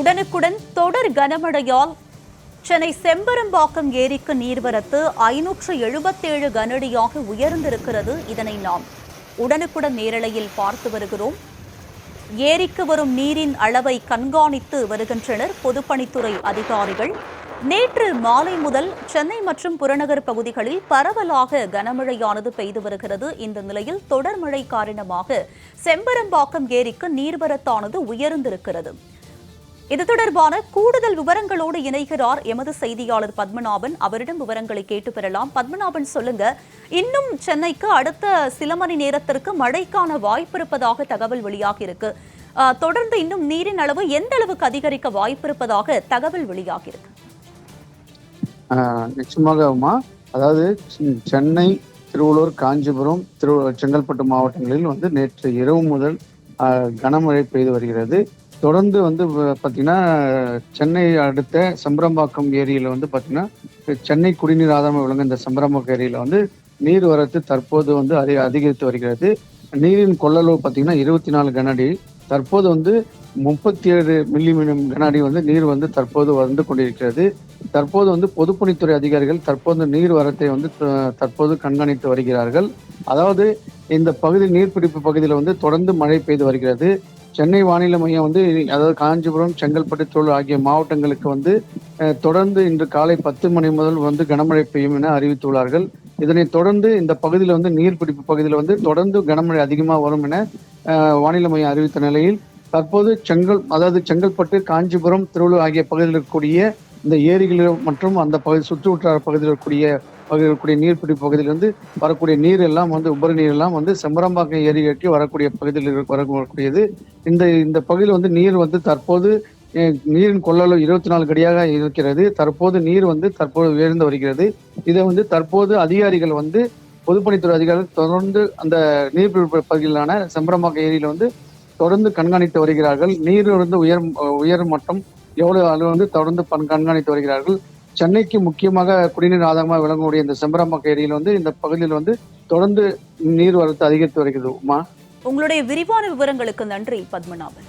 உடனுக்குடன் தொடர் கனமழையால் சென்னை செம்பரம்பாக்கம் ஏரிக்கு நீர்வரத்து ஐநூற்று எழுபத்தேழு கனஅடியாக உயர்ந்திருக்கிறது. இதனை நாம் உடனுக்குடன் நேரலையில் பார்த்து வருகிறோம். ஏரிக்கு வரும் நீரின் அளவை கண்காணித்து வருகின்றனர் பொதுப்பணித்துறை அதிகாரிகள். நேற்று மாலை முதல் சென்னை மற்றும் புறநகர் பகுதிகளில் பரவலாக கனமழையானது பெய்து வருகிறது. இந்த நிலையில் தொடர் மழை காரணமாக செம்பரம்பாக்கம் ஏரிக்கு நீர்வரத்தானது உயர்ந்திருக்கிறது. இது தொடர்பான கூடுதல் விவரங்களோடு இணைகிறார் எமது செய்தியாளர் பத்மநாபன். அவரிடம் விவரங்களை கேட்டு பெறலாம். பத்மநாபன் சொல்லுங்க இன்னும் சென்னைக்கு அடுத்த சில மணி நேரத்திற்கு மழைக்கான வாய்ப்பு இருப்பதாக தகவல் வெளியாகி இருக்கு. தொடர்ந்து இன்னும் நீரின் அளவு எந்த அளவுக்கு அதிகரிக்க வாய்ப்பு இருப்பதாக தகவல் வெளியாகி இருக்கு. ஆஹ் நிச்சயமாக அதாவது சென்னை திருவள்ளூர் காஞ்சிபுரம் திரு செங்கல்பட்டு மாவட்டங்களில் வந்து நேற்று இரவு முதல் ஆஹ் கனமழை பெய்து வருகிறது. தொடர்ந்து வந்து பார்த்தீங்கன்னா சென்னை அடுத்த சம்பரம்பாக்கம் ஏரியில வந்து பார்த்தீங்கன்னா சென்னை குடிநீர் ஆதாரமாக விளங்க இந்த சம்பரம்பாக்கம் ஏரியில வந்து நீர் வரத்து தற்போது வந்து அதிக அதிகரித்து வருகிறது. நீரின் கொள்ளளவு பார்த்தீங்கன்னா இருபத்தி நாலு கனஅடி தற்போது வந்து முப்பத்தி ஏழு மில்லி கன கனஅடி வந்து நீர் வந்து தற்போது வந்து கொண்டிருக்கிறது. தற்போது வந்து பொதுப்பணித்துறை அதிகாரிகள் தற்போது நீர் வரத்தை வந்து த- தற்போது கண்காணித்து வருகிறார்கள். அதாவது இந்த பகுதி நீர்பிடிப்பு பகுதியில் வந்து தொடர்ந்து மழை பெய்து வருகிறது. சென்னை வானிலை மையம் வந்து அதாவது காஞ்சிபுரம் செங்கல்பட்டு தோல் ஆகிய மாவட்டங்களுக்கு வந்து தொடர்ந்து இன்று காலை பத்து மணி முதல் வந்து கனமழை பெய்யும் என அறிவித்துள்ளார்கள். இதனை தொடர்ந்து இந்த பகுதியில் வந்து நீர்பிடிப்பு பகுதியில் வந்து தொடர்ந்து கனமழை அதிகமாக வரும் என வானிலை மையம் அறிவித்த நிலையில் தற்போது செங்கல் அதாவது செங்கல்பட்டு காஞ்சிபுரம் திருவள்ளூர் ஆகிய பகுதியில் இருக்கக்கூடிய இந்த ஏரிகளில் மற்றும் அந்த பகுதி சுற்று வட்டார பகுதியில் இருக்கக்கூடிய பகுதியில் இருக்கக்கூடிய பகுதியிலிருந்து வரக்கூடிய நீர் எல்லாம் வந்து உபரி நீர் எல்லாம் வந்து செம்பரம்பாக்கம் ஏரிக்கு வரக்கூடிய பகுதியில் இருக்க- வர- வரக்கூடியது. இந்த இந்த பகுதியில் வந்து நீர் வந்து தற்போது நீரின் கொள்ளளவு இருபத்தி நாலு கடியாக இருக்கிறது. தற்போது நீர் வந்து தற்போது உயர்ந்து வருகிறது. இதை வந்து தற்போது அதிகாரிகள் வந்து பொதுப்பணித்துறை அதிகாரிகள் தொடர்ந்து அந்த நீர்பிடிப்பு பகுதியிலான செம்பரம்பாக்கம் ஏரியில் வந்து தொடர்ந்து கண்காணித்து வருகிறார்கள். நீர் வந்து உயர் உயர் மட்டம் எவ்வளவு அளவு வந்து தொடர்ந்து கண்காணித்து வருகிறார்கள். சென்னைக்கு முக்கியமாக குடிநீர் ஆதாரமாக விளங்கக்கூடிய இந்த செம்பரம்பாக்கம் ஏரியில் வந்து இந்த பகுதியில் வந்து தொடர்ந்து நீர்வரத்து அதிகரித்து வருகிறது. உமா? உங்களுடைய விரிவான விவரங்களுக்கு நன்றி பத்மநாபன்.